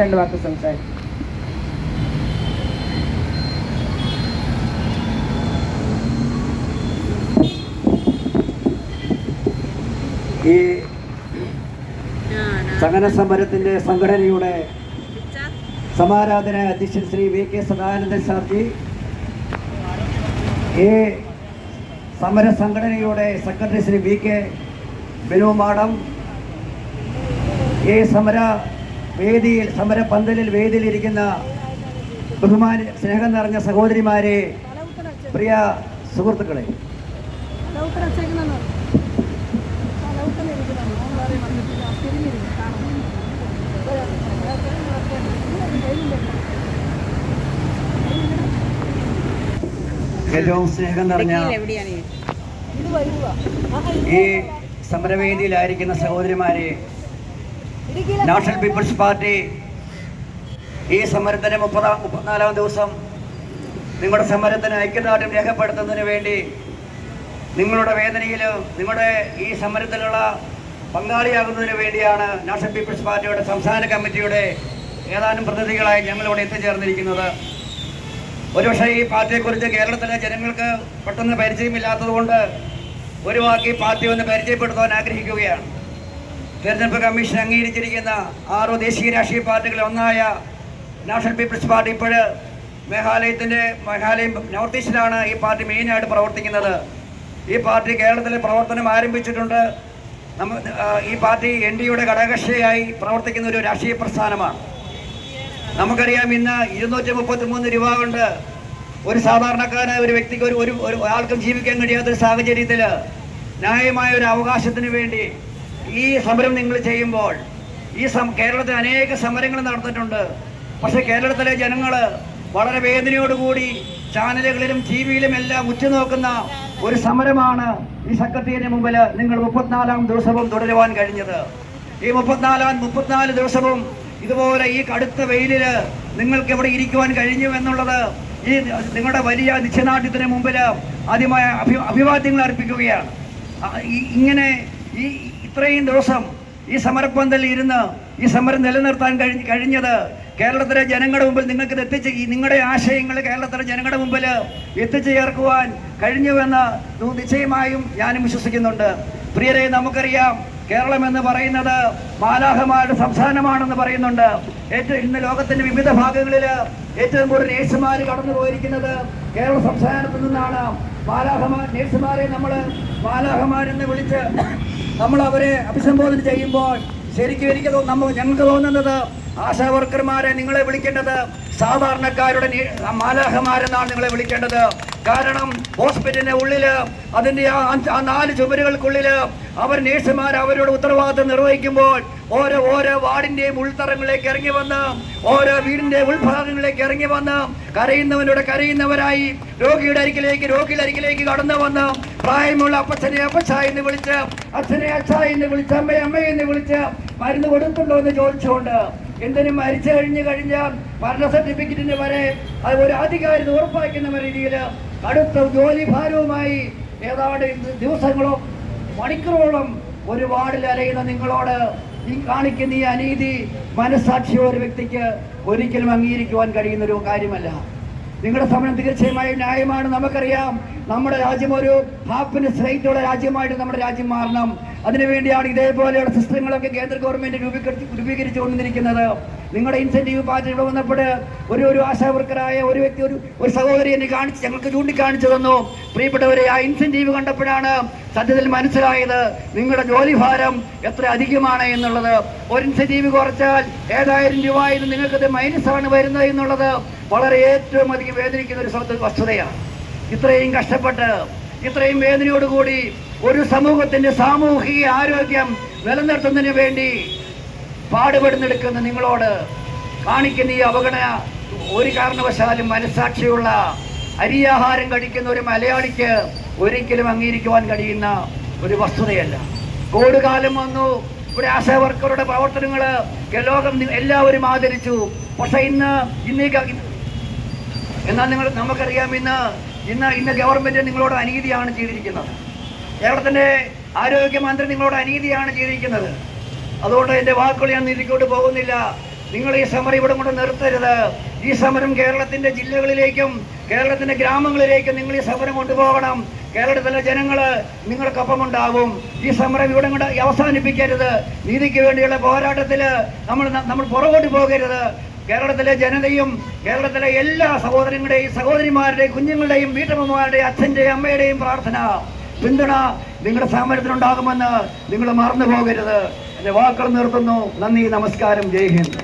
രണ്ട് വാക്ക് സംസാരിക്കും. ഈ സഹന സമരത്തിന്റെ സംഘടനയുടെ സമാരാധന അധ്യക്ഷൻ ശ്രീ വി കെ സദാനന്ദൻ സാർജി ഈ സമര സംഘടനയുടെ secretary Shri V K Binu madam ഈ സമര വേദിയിൽ സമര പന്തലിൽ വേദിയിലിരിക്കുന്ന ബഹുമാന സ്നേഹം നിറഞ്ഞ സഹോദരിമാരെ പ്രിയ സുഹൃത്തുക്കളെ. ഏറ്റവും സ്നേഹം നിറഞ്ഞ ഈ സമരവേദിയിലായിരിക്കുന്ന സഹോദരിമാരെ നാഷണൽ പീപ്പിൾസ് പാർട്ടി ഈ സമരത്തിന് മുപ്പതാം മുപ്പത്തിനാലാം ദിവസം നിങ്ങളുടെ സമരത്തിന് ഐക്യദാർഢ്യം രേഖപ്പെടുത്തുന്നതിന് വേണ്ടി നിങ്ങളുടെ വേദനയിൽ നിങ്ങളുടെ ഈ സമരത്തിലുള്ള പങ്കാളിയാകുന്നതിന് വേണ്ടിയാണ് നാഷണൽ പീപ്പിൾസ് പാർട്ടിയുടെ സംസ്ഥാന കമ്മിറ്റിയുടെ ഏതാനും പ്രതിനിധികളായി ഞങ്ങളിവിടെ എത്തിച്ചേർന്നിരിക്കുന്നത്. ഒരുപക്ഷെ ഈ പാർട്ടിയെക്കുറിച്ച് കേരളത്തിലെ ജനങ്ങൾക്ക് പെട്ടെന്ന് പരിചയമില്ലാത്തതുകൊണ്ട് ഒരു വാക്ക് ഈ പാർട്ടി ഒന്ന് പരിചയപ്പെടുത്താൻ ആഗ്രഹിക്കുകയാണ്. തെരഞ്ഞെടുപ്പ് കമ്മീഷൻ അംഗീകരിച്ചിരിക്കുന്ന ആറു ദേശീയ രാഷ്ട്രീയ പാർട്ടികളിൽ ഒന്നായ നാഷണൽ പീപ്പിൾസ് പാർട്ടി ഇപ്പോൾ മേഘാലയത്തിന്റെ മേഘാലയം നോർത്ത് ഈസ്റ്റിലാണ് ഈ പാർട്ടി മെയിനായിട്ട് പ്രവർത്തിക്കുന്നത്. ഈ പാർട്ടി കേരളത്തിലെ പ്രവർത്തനം ആരംഭിച്ചിട്ടുണ്ട്. നമ്മ ഈ പാർട്ടി എൻ ഡി യുടെ ഘടകകക്ഷിയായി പ്രവർത്തിക്കുന്ന ഒരു രാഷ്ട്രീയ പ്രസ്ഥാനമാണ്. നമുക്കറിയാം ഇന്ന് ഇരുന്നൂറ്റി മുപ്പത്തി മൂന്ന് രൂപ കൊണ്ട് ഒരു സാധാരണക്കാരനായ ഒരു വ്യക്തിക്ക് ഒരു ഒരു ഒരു ആൾക്കും ജീവിക്കാൻ കഴിയാത്തൊരു സാഹചര്യത്തിൽ ന്യായമായ ഒരു അവകാശത്തിന് വേണ്ടി ഈ സമരം നിങ്ങൾ ചെയ്യുമ്പോൾ ഈ സം കേരളത്തിൽ അനേക സമരങ്ങൾ നടന്നിട്ടുണ്ട്. പക്ഷേ കേരളത്തിലെ ജനങ്ങൾ വളരെ വേദനയോടുകൂടി ചാനലുകളിലും ടി വിയിലും എല്ലാം ഉറ്റുനോക്കുന്ന ഒരു സമരമാണ് ഈ സെക്രട്ടറിയുടെ മുമ്പിൽ നിങ്ങൾ മുപ്പത്തിനാലാം ദിവസവും തുടരുവാൻ കഴിഞ്ഞത്. ഈ മുപ്പത്തിനാലാം മുപ്പത്തിനാല് ദിവസവും ഇതുപോലെ ഈ കടുത്ത വെയിലിൽ നിങ്ങൾക്ക് ഇവിടെ ഇരിക്കുവാൻ കഴിഞ്ഞു എന്നുള്ളത് ഈ നിങ്ങളുടെ വലിയ നിശ്ചയദാർഢ്യത്തിന് മുമ്പിൽ ആദ്യമായ അഭി അഭിവാദ്യങ്ങൾ അർപ്പിക്കുകയാണ്. ഇങ്ങനെ ഈ ഇത്രയും ദിവസം ഈ സമരപ്പന്തൽ ഇരുന്ന് ഈ സമരം നിലനിർത്താൻ കഴിഞ്ഞ കഴിഞ്ഞത് കേരളത്തിലെ ജനങ്ങളുടെ മുമ്പിൽ നിങ്ങൾക്ക് എത്തിച്ച് നിങ്ങളുടെ ആശയങ്ങൾ കേരളത്തിലെ ജനങ്ങളുടെ മുമ്പിൽ എത്തിച്ചു ചേർക്കുവാൻ കഴിഞ്ഞുവെന്ന് നിശ്ചയമായും ഞാനും വിശ്വസിക്കുന്നുണ്ട്. പ്രിയരെ നമുക്കറിയാം കേരളം എന്ന് പറയുന്നത് മാലാഹമാരുടെ സംസ്ഥാനമാണെന്ന് പറയുന്നുണ്ട്. ഏറ്റവും ഇന്ന് ലോകത്തിന്റെ വിവിധ ഭാഗങ്ങളിൽ ഏറ്റവും കൂടുതൽ നേഴ്സുമാർ കടന്നു പോയിരിക്കുന്നത് കേരള സംസ്ഥാനത്ത് നിന്നാണ്. മാലാഹമാർ നേഴ്സുമാരെ നമ്മൾ മാലാഹമാരെന്ന് വിളിച്ച് നമ്മൾ അവരെ അഭിസംബോധന ചെയ്യുമ്പോൾ ശരിക്കും എനിക്ക് നമ്മൾ നമ്മ ഞങ്ങൾക്ക് തോന്നുന്നത് ആശാ വർക്കർമാരെ നിങ്ങളെ വിളിക്കേണ്ടത് സാധാരണക്കാരുടെ മാലാഹമാരെന്നാണ് നിങ്ങളെ വിളിക്കേണ്ടത്. കാരണം ഹോസ്പിറ്റലിന്റെ ഉള്ളിൽ അതിന്റെ ആ ആ നാല് ചുമരുകൾക്കുള്ളിൽ അവർ നേഴ്സുമാർ അവരുടെ ഉത്തരവാദിത്വം നിർവഹിക്കുമ്പോൾ ഓരോ ഓരോ വാർഡിന്റെയും ഉൾത്തറങ്ങളിലേക്ക് ഇറങ്ങി വന്ന് ഓരോ വീടിന്റെ ഉൾഭാഗങ്ങളിലേക്ക് ഇറങ്ങി വന്ന് കരയുന്നവനോട് കരയുന്നവരായി രോഗിയുടെ അരികിലേക്ക് രോഗിയുടെ അരികിലേക്ക് കടന്നു വന്ന് പ്രായമുള്ള അപ്പച്ചനെ അപ്പച്ച എന്ന് വിളിച്ച് അച്ഛനെ അച്ഛ എന്ന് വിളിച്ച് അമ്മയെ അമ്മ എന്ന് വിളിച്ച് മരുന്ന് കൊടുത്തുണ്ടോ എന്ന് ചോദിച്ചുകൊണ്ട് എന്തിനും മരിച്ചു കഴിഞ്ഞു കഴിഞ്ഞ മരണ സർട്ടിഫിക്കറ്റിന് വരെ അത് ഒരു അധികാരിത ഉറപ്പാക്കുന്ന രീതിയിൽ കടുത്ത ജോലി ഭാരവുമായി ഏതാണ്ട് ദിവസങ്ങളോ മണിക്കൂറോളം വാർഡിൽ അലയുന്ന നിങ്ങളോട് ഈ കാണിക്കുന്ന ഈ അനീതി മനസ്സാക്ഷിയോ ഒരു വ്യക്തിക്ക് ഒരിക്കലും അംഗീകരിക്കുവാൻ കഴിയുന്ന ഒരു കാര്യമല്ല. നിങ്ങളുടെ സമരം തീർച്ചയായും ന്യായമാണ്. നമുക്കറിയാം നമ്മുടെ രാജ്യം ഒരു ഹാപ്പിനെസ് റേറ്റുള്ള രാജ്യമായിട്ട് നമ്മുടെ രാജ്യം മാറണം. അതിനുവേണ്ടിയാണ് ഇതേപോലെയുള്ള സിസ്റ്റങ്ങളൊക്കെ കേന്ദ്ര ഗവൺമെന്റ് രൂപീകരിച്ച് രൂപീകരിച്ചു കൊണ്ടിരിക്കുന്നത് നിങ്ങളുടെ ഇൻസെന്റീവ് പാർട്ടി ഇവിടെ വന്നപ്പോൾ ഒരു ഒരു ആശാവർക്കറായ ഒരു വ്യക്തി ഒരു ഒരു സഹോദരി എന്നെ കാണിച്ച് ഞങ്ങൾക്ക് ചൂണ്ടിക്കാണിച്ചു തന്നു. പ്രിയപ്പെട്ടവരെ ആ ഇൻസെന്റീവ് കണ്ടപ്പോഴാണ് സത്യത്തിൽ മനസ്സിലായത് നിങ്ങളുടെ ജോലിഭാരം എത്ര അധികമാണ് എന്നുള്ളത്. ഒരു ഇൻസെന്റീവ് കുറച്ചാൽ ഏഴായിരം രൂപ ഇത് നിങ്ങൾക്കത് മൈനസാണ് വരുന്നത് എന്നുള്ളത് വളരെ ഏറ്റവും അധികം വേദനിക്കുന്ന ഒരു വസ്തുതയാണ്. ഇത്രയും കഷ്ടപ്പെട്ട് ഇത്രയും വേദനയോടുകൂടി ഒരു സമൂഹത്തിന്റെ സാമൂഹിക ആരോഗ്യം നിലനിർത്തുന്നതിന് വേണ്ടി പാടുപെടുന്നെടുക്കുന്ന നിങ്ങളോട് കാണിക്കുന്ന ഈ അവഗണന ഒരു കാരണവശാലും മനസാക്ഷിയുള്ള അരിയാഹാരം കഴിക്കുന്ന ഒരു മലയാളിക്ക് ഒരിക്കലും അംഗീകരിക്കുവാൻ കഴിയുന്ന ഒരു വസ്തുതയല്ല. കോവിഡ് കാലം വന്നു. ഇവിടെ ആശാ വർക്കറുടെ പ്രവർത്തനങ്ങൾ ലോകം എല്ലാവരും ആദരിച്ചു. പക്ഷേ ഇന്ന് ഇന്നേക്ക് എന്നാൽ നിങ്ങൾ നമുക്കറിയാം ഇന്ന് ഇന്ന് ഇന്ന് ഗവൺമെന്റ് നിങ്ങളോട് അനീതിയാണ് ചെയ്തിരിക്കുന്നത്. കേരളത്തിന്റെ ആരോഗ്യമന്ത്രി നിങ്ങളോട് അനീതിയാണ് ചെയ്തിരിക്കുന്നത്. അതുകൊണ്ട് എന്റെ വാക്കുകൾ ഞാൻ നീതിക്കോട്ട് പോകുന്നില്ല. നിങ്ങൾ ഈ സമരം ഇവിടെ കൊണ്ട് നിർത്തരുത്. ഈ സമരം കേരളത്തിന്റെ ജില്ലകളിലേക്കും കേരളത്തിന്റെ ഗ്രാമങ്ങളിലേക്കും നിങ്ങൾ ഈ സമരം കൊണ്ടുപോകണം. കേരളത്തിലെ ജനങ്ങൾ നിങ്ങൾക്കൊപ്പം ഉണ്ടാകും. ഈ സമരം ഇവിടെ കൊണ്ട് അവസാനിപ്പിക്കരുത്. നീതിക്ക് വേണ്ടിയുള്ള പോരാട്ടത്തിൽ നമ്മൾ നമ്മൾ പുറകോട്ട് പോകരുത്. കേരളത്തിലെ ജനതയും കേരളത്തിലെ എല്ലാ സഹോദരങ്ങളുടെയും സഹോദരിമാരുടെയും കുഞ്ഞുങ്ങളുടെയും വീട്ടമ്മമാരുടെയും അച്ഛന്റെയും അമ്മയുടെയും പ്രാർത്ഥന പിന്തുണ നിങ്ങളുടെ സമരത്തിനുണ്ടാകുമെന്ന് നിങ്ങൾ മറന്നു പോകരുത് എന്റെ വാക്കുകൾ നിർത്തുന്നു. നന്ദി നമസ്കാരം. ജയ് ഹിന്ദ്.